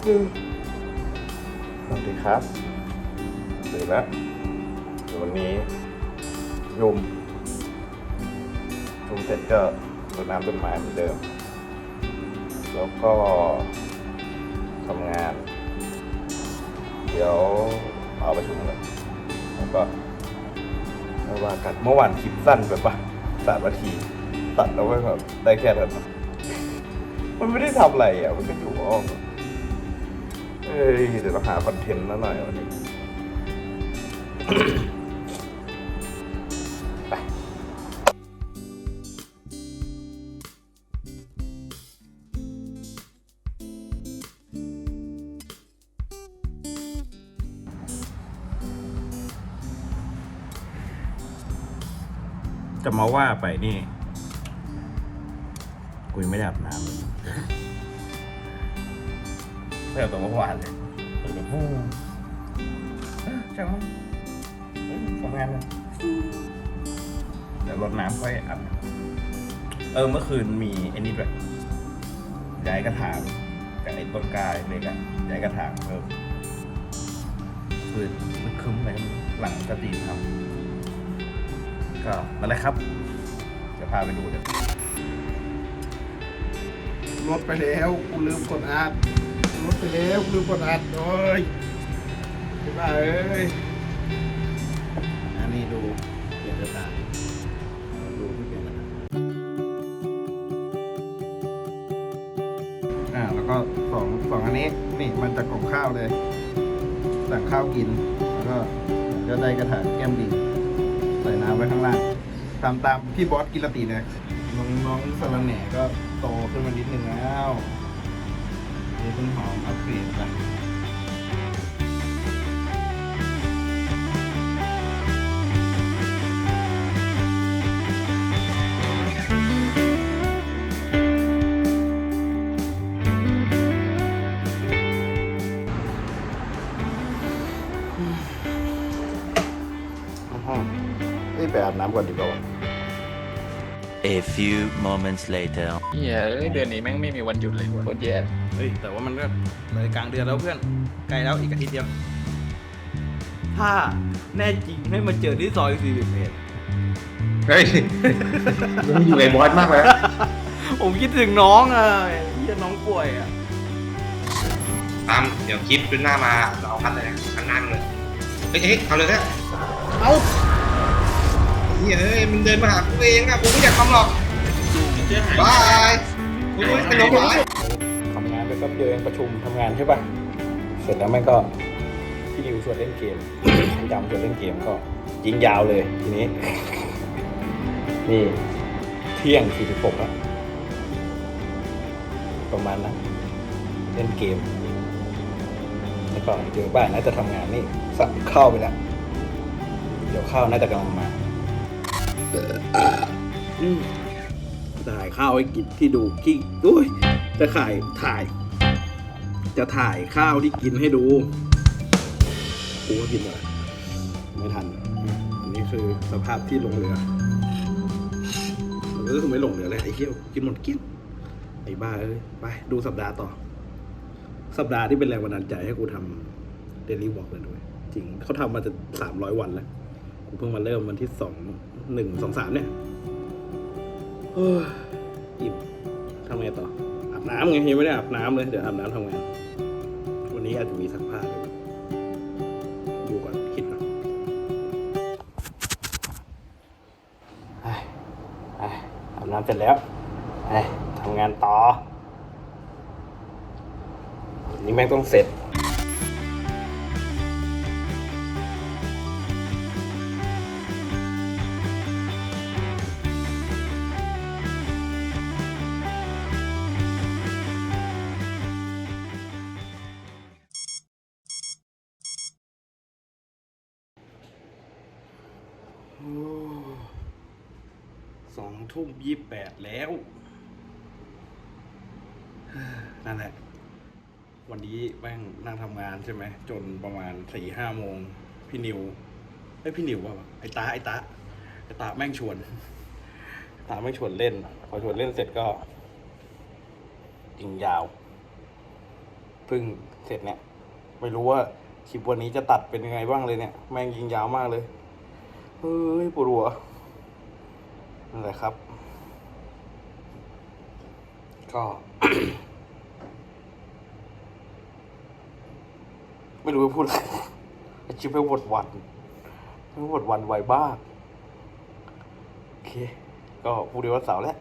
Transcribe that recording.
สวัสดีครับตื่นแล้วเดี๋ยววันนี้ยมยมเสร็จก็รดน้ำต้นไม้เหมือนเดิม แล้วก็ทำงาน เดี๋ยวเอาประชุมกันแล้วก็ไม่ว่ากันเมื่อวานคลิปสั้นไปปะสามนาที ตัดแล้วไว้แบบได้แค่นั้นมันไม่ได้ทำอะไรอะ มันก็อยู่ห้อง เอ้ยเดี๋ยวเราหาคอนเทนต์แล้วหน่อยวันนี้จะมาว่าไปนี่ กูยังไม่ได้อาบน้ำ เลยไม่เอาตัวเมื่อวานเลยตื่นแบบฟูช่างมันเอ้ยทำงานเลยเดี๋ยวรดน้ำค่อยอาบเออเมื่อคืนมีไอ้นี่ด้วยย้ายกระถางกับไอ้ต้นกล้าเล็กๆอะย้ายกระถางเพิ่มคืนมันคึ้มอะไรก็ไม่รู้หลังสตรีมทำก็นั่นแหละครับเดี๋ยวพาไปดูเดี๋ยวลดไปแล้วกูลืมกดอัด ลดไปแล้วกูลืมกดอัดโอ้ยไอ้บ้าเอ้ยอันนี้ดูเปลี่ยนกระถางดูที่เปลี่ยนกระอ่าแล้วก็สองสองอันนี้นี่มันจากล่องข้าวเลย สั่งข้าวกิน แล้วก็ก็ได้กระถางแก้มดีใส่น้ำไว้ข้างล่างตามตามพี่บอสกิรติเลยน้องน้องสลังแหน่ก็โตขึ้นมานิดนึงแล้ว นี่เป็นหอมอัปเกรดไปห้องเอ้ยไปอาบน้ำก่อนดีกว่า A few moments later. เฮียเอ้ยเดือนนี้แม่งไม่มีวันหยุดเลยโคตรแย่เฮ้ยแต่ว่ามันก็เลยกลางเดือนแล้วเพื่อนใกล้แล้วอีกอาทิตย์เดียว ถ้าแน่จริงให้มาเจอที่ซอยสี่สิบเอ็ดเฮ้ยยังอยู่ไอ้บอสมากเลยผมคิดถึงน้องอะเหี้ยน้องป่วยอะตามเดี๋ยวคลิปขึ้นหน้ามาเราเอาคัดเลยนะคัดหน้ามันเลยเฮ้ยเฮ้ยเอาเลยนะเอ้า เฮ้ยเฮ้ยมันเดินมาหากูเองอะกูไม่อยากทำหรอกบายกูไม่เป็นน้องหลายทำงานไปแป๊บเดียวเองประชุมทำงานใช่ปะเสร็จแล้วแม่งก็พี่ดิวชวนเล่นเกมพี่ดำชวนเล่นเกมก็ยิงยาวเลยทีนี้ นี่เที่ยงสี่สิบหกแล้วประมาณนั้นเล่นเกม แล้วก็เดี๋ยวบ้านน่าจะทำงานนี่สั่งข้าวไปแล้ว เดี๋ยวข้าวน่าจะกำลังมาอืมจะ ถ่ายข้าวให้กินที่ดูที่อุ้ยจะถ่ายถ่าย จะถ่ายข้าวที่กินให้ดูกูก็กินหมดแล้วไม่ทัน อันนี้คือสภาพที่ลงเรือก็คือไม่ลงเรือเลยไอ้เหี้ยวกินหมดเกลี้ยงไอ้บ้าเอ้ยไปดูสัปดาห์ต่อ สัปดาห์ที่เป็นแรงบันดาลใจให้กูทำเดลี่วอล์กเลยด้วย จริงเขาทำมาจะสามร้อยวันแล้ว กูเพิ่งมาเริ่มวันที่สองหนึ่งสองสามเนี่ยอิ่มทำไงต่อ อาบน้ำไงยังไม่ได้อาบน้ำเลย เดี๋ยวอาบน้ำทำงานวันนี้อาจจะมีซักผ้าด้วยดูก่อนคิดก่อนไปอาบน้ำเสร็จแล้วไปทำงานต่อ นี่แม่งต้องเสร็จ สองทุ่มยี่แปดแล้ว นั่นแหละ วันนี้แม่งนั่งทำงานใช่ไหม จนประมาณสี่ห้าโมง พี่นิวไอ้พี่นิวว่าไอ้ตาไอ้ตาไอ้ตาแม่งชวน ตาแม่งชวนเล่น พอชวนเล่นเสร็จก็ยิงยาวพิ่งเสร็จเนี่ย ไม่รู้ว่าคลิปวันนี้จะตัดเป็นยังไงบ้างเลยเนี่ย แม่งยิงยาวมากเลย เฮ้ยปวดหัวนั่นแหละครับ ก็ ไม่รู้จะพูดอะไรชิบไปหมดวันไม่หมดวันไวบ้าโอเค ก็พูดเดียววันเสาร์แล้ว